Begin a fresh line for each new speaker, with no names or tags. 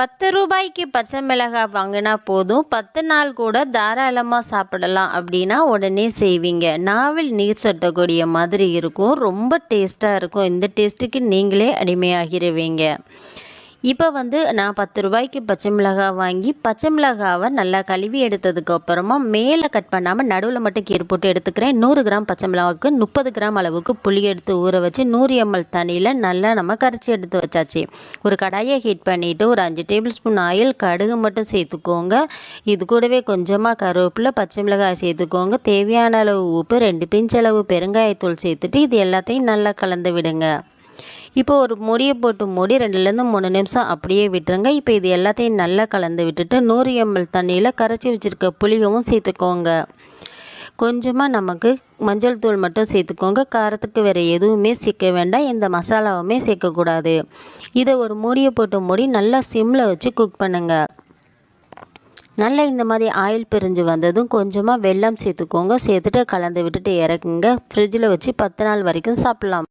பத்து ரூபாய்க்கு பச்சை மிளகாய் வாங்கினா போதும். பத்து நாள் கூட தாராளமாக சாப்பிடலாம் அப்படின்னா உடனே செய்வீங்க. நாவில் நீர் சொட்டக்கூடிய மாதிரி இருக்கும். ரொம்ப டேஸ்ட்டாக இருக்கும். இந்த டேஸ்ட்டுக்கு நீங்களே அடிமையாகிருவீங்க. இப்போ வந்து நான் பத்து ரூபாய்க்கு பச்சை மிளகாய் வாங்கி பச்சை மிளகாவை நல்லா கழுவி எடுத்ததுக்கு அப்புறமா மேலே கட் பண்ணாமல் நடுவில் மட்டும் கீர் போட்டு எடுத்துக்கிறேன். நூறு கிராம் பச்சை மிளகாவுக்கு முப்பது கிராம் அளவுக்கு புளி எடுத்து ஊற வச்சு நூறு எம்எல் தண்ணியில் நல்லா நம்ம கரைச்சி எடுத்து வச்சாச்சு. ஒரு கடாயை ஹீட் பண்ணிவிட்டு ஒரு அஞ்சு டேபிள் ஸ்பூன் ஆயில் கடுகு மட்டும் சேர்த்துக்கோங்க. இது கூடவே கொஞ்சமாக கருவேப்பிலை பச்சை மிளகாய் சேர்த்துக்கோங்க. தேவையான அளவு உப்பு ரெண்டு பிஞ்ச் அளவு பெருங்காயத்தூள் சேர்த்துட்டு இது எல்லாத்தையும் நல்லா கலந்து விடுங்க. இப்போ ஒரு மூடியை போட்டு மூடி ரெண்டுலேருந்து மூணு நிமிஷம் அப்படியே விட்டுருங்க. இப்போ இது எல்லாத்தையும் நல்லா கலந்து விட்டுட்டு நூறு எம்எல் தண்ணியில் கரைச்சி வச்சுருக்க புளியவும் சேர்த்துக்கோங்க. கொஞ்சமாக நமக்கு மஞ்சள் தூள் மட்டும் சேர்த்துக்கோங்க. காரத்துக்கு வேறு எதுவுமே சேர்க்க வேண்டாம். எந்த மசாலாவுமே சேர்க்கக்கூடாது. இதை ஒரு மூடியை போட்டு மூடி நல்லா சிம்மில் வச்சு குக் பண்ணுங்கள் நல்லா இந்த மாதிரி ஆயில் பிரிஞ்சு வந்ததும் கொஞ்சமாக வெல்லம் சேர்த்துக்கோங்க. சேர்த்துட்டு கலந்து விட்டுட்டு இறக்குங்க. ஃப்ரிட்ஜில் வச்சு பத்து நாள் வரைக்கும் சாப்பிட்லாம்.